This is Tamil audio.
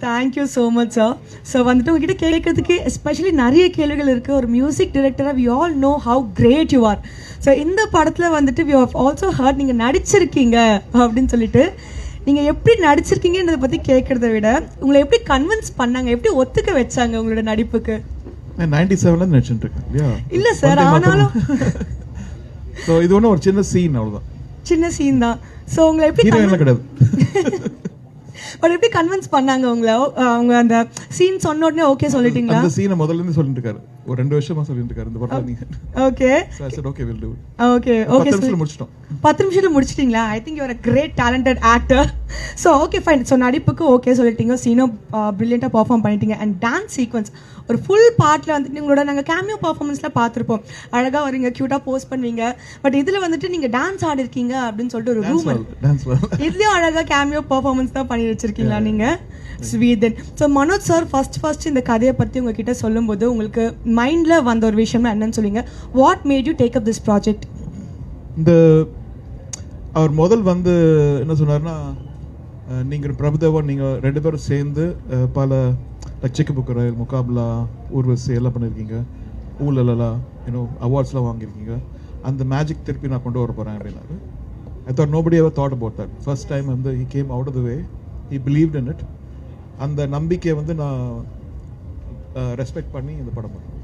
Thank you so much sir so வந்துட்டு உங்ககிட்ட கேட்கறதுக்கு எஸ்பெஷலி நிறைய கேள்விகள் இருக்குது ஒரு music டிரெக்டராக we all know how great you are so இந்த படத்தில் வந்துட்டு வி ஹவ் ஆல்சோ ஹர்ட் நீங்கள் நடிச்சிருக்கீங்க அப்படின்னு சொல்லிட்டு நீங்கள் எப்படி நடிச்சிருக்கீங்கன்றதை பற்றி கேட்குறத விட உங்களை எப்படி கன்வின்ஸ் பண்ணாங்க? எப்படி ஒத்துக்க வச்சாங்க உங்களோட நடிப்புக்கு? நைன்டி செவன்ல இருக்கேன் இல்ல மாதரம். ஆனாலும்- So, இது ஒன்றும் ஒரு சின்ன சீன் அவ்வளவுதான். சின்ன சீன் தான். ஸோ உங்களை எப்படி கிடையாது. பட் எப்படி கன்வின்ஸ் பண்ணாங்க உங்களை? அவங்க அந்த சீன் சொன்ன உடனே ஓகே சொல்லிட்டீங்களா? அந்த சீனை முதல்ல இருந்து சொல்லிட்டு இருக்காரு ஒரு ரெண்டு வருஷமா சொல்லிட்டு இருக்காரு இந்த படத்துல நீங்க. Okay okay, we'll do it. Okay okay நிமிஷத்துல முடிச்சிட்டோம். பத்து நிமிஷத்துல முடிச்சிட்டீங்களா? I think you are great talented actor so okay fine so நடிப்புக்கு okay சொல்லிட்டீங்க. சீனும் ப்ரில்லியண்ட்டாக பர்ஃபார்ம் பண்ணிட்டீங்க. அண்ட் டான்ஸ் சீக்வன்ஸ் ஒரு ஃபுல் பார்ட்டில் வந்துட்டு உங்களோட நாங்கள் கேமியோ பர்ஃபார்மன்ஸில் பார்த்துருப்போம். அழகாக வரீங்க க்யூட்டாக போஸ்ட் பண்ணுவீங்க. பட் இதில் வந்துட்டு நீங்கள் டான்ஸ் ஆடிருக்கீங்க அப்படின்னு சொல்லிட்டு ஒரு டான்ஸ் ரூம் டான்ஸ் இதுலயும் அழகா கேமியோ பெர்ஃபார்மன்ஸ் தான் பண்ணி வச்சிருக்கீங்களா நீங்க? ஸ்வீதன் so Manoj sir first first இந்த கதையை பத்தி உங்ககிட்ட சொல்லும்போது உங்களுக்கு மைண்ட்ல வந்த ஒரு விஷயம்னா என்னன்னு சொல்லுங்க. What made you take up this project இந்த அவர் முதல் வந்து என்ன சொன்னார்னா அஹ், நீங்க பிரபுதேவா நீங்க ரெண்டு பேரும் சேர்ந்து பல சிக்கு புக்கு ரயில் முகாப்லா ஊர்வசி எல்லாம் பண்ணியிருக்கீங்க ஊழலா யூனோ அவார்ட்ஸ்லாம் வாங்கியிருக்கீங்க. அந்த மேஜிக் திருப்பி நான் கொண்டு வர போறேன் அப்படின்னாரு. I thought nobody ever thought about that first time வந்து he came out of the way he believed in it அந்த நம்பிக்கையை வந்து நான் uh, ரெஸ்பெக்ட் பண்ணி இந்த படம் பண்ணுறேன்